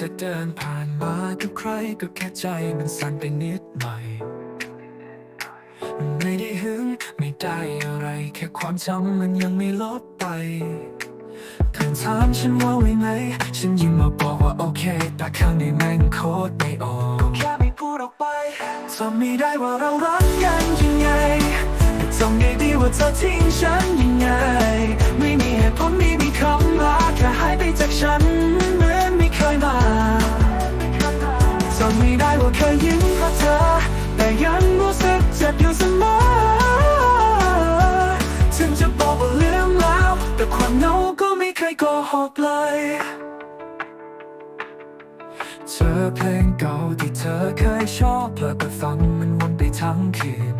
จะเดินผ่านมากับใครก็แค่ใจมันสั่นไปนิดหน่อยไม่ได้หึงไม่ได้อะไร แค่ความจำมันยังไม่ลบไปเธอถามฉันว่าไว้ไหม ฉันยิ้มมาบอกว่าโอเค แต่ข้างในแม่งโคตรไม่ออกก็แค่ไม่พูดออกไปจำไม่ได้ว่าเรารักกันยังไงจำได้ดีว่าเธอทิ้งฉันยังไง จำไม่ได้ว่าเคยยิ้มเพราะเธอ แต่ยังรู้สึกเจ็บอยู่เสมอถึงจะบอกว่าลืมแล้ว แต่ความเหงาก็ไม่เคยโกหกเลยเจอเพลงเก่าที่เธอเคยชอบเพลอไปฟังมันวนไปทั้งคืน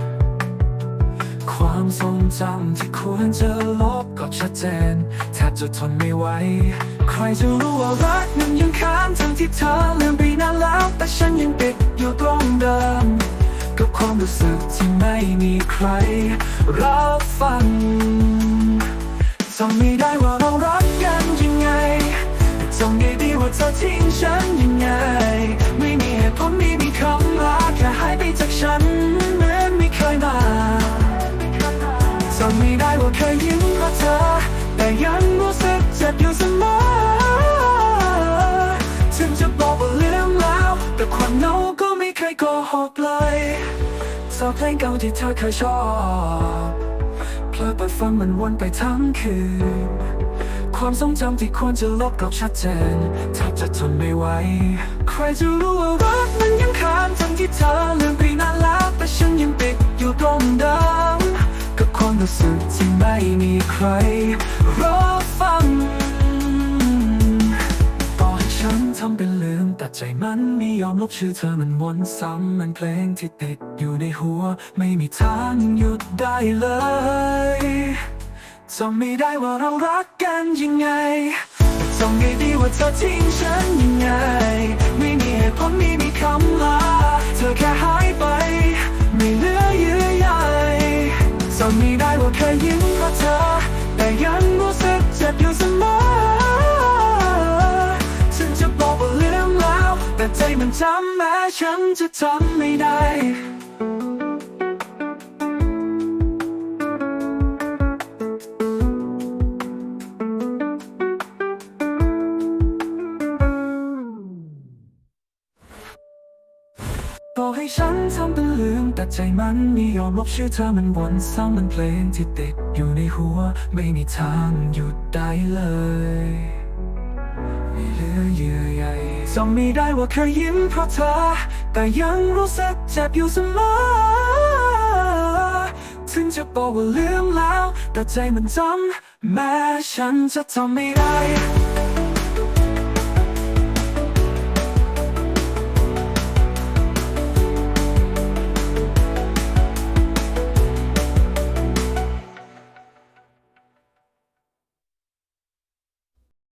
ความทรงจำที่ควรจะลบก็ชัดเจนแทบจะทนไม่ไหว ใครจะรู้ว่ารักนั้นยังค้างทั้งที่เธอลืมไปนานแล้ว แต่ฉันยังติดอยู่ตรงเดิม กับความรู้สึกที่ไม่มีใครรับฟังจำไม่ได้ว่าเรารักกันยังไงจำได้ดีว่าเธอทิ้งฉันยังไง ไม่มีเหตุผลไม่มีคำลาแค่หายไปจากฉันเหมือนไม่เคยมาจำไม่ได้ว่าเคยยิ้มเพราะเธอ แต่ยังรู้สึกเจ็บอยู่เสมอ ความเหงาก็ไม่เคยโกหกเลยสาวเพลงเก่าที่เธอเคยชอบเพลอไปฟังมันวนไปทั้งคืน ความทรงจำที่ควรจะลบกลับชัดเจนแทบจะทนไม่ไหว ใครจะรู้ว่ารักมันยังค้างทั้งที่เธอลืมไปนานแล้วแต่ฉันยังติดอยู่ตรงเดิมกับความรู้สึกที่ไม่มีใครรับฟัง ใจมันไม่ยอมลบชื่อเธอมันวนซ้ำมันเพลงที่ติดอยู่ในหัว ไม่มีทางหยุดได้เลยจำไม่ได้ว่าเรารักกันยังไงจำได้ดีว่าเธอทิ้งฉันยังไง ไม่มีเหตุผลไม่มีคำลาเธอแค่หายไป ไม่เหลือเยื่อใยจำไม่ได้ว่าเคยยิ้มเพราะเธอ แต่ยังรู้สึกเจ็บอยู่เสมอ ต่ใจมันจำแม้ฉันจะจำไม่ได้ต่อให้ฉันทำเป็นลืมแต่ใจมันไม่ยอมลบชื่อเธอมันวนซ้ำมันเพลงที่ติดอยู่ในหัว ไม่มีทางหยุดได้เลย ไม่เหลือเยื่อใย จำไม่ได้ว่าเคยยิ้มเพราะเธอ แต่ยังรู้สึกเจ็บอยู่เสมอ ถึงจะบอกว่าลืมแล้ว แต่ใจมันจำแม้ฉันจะทำไม่ได้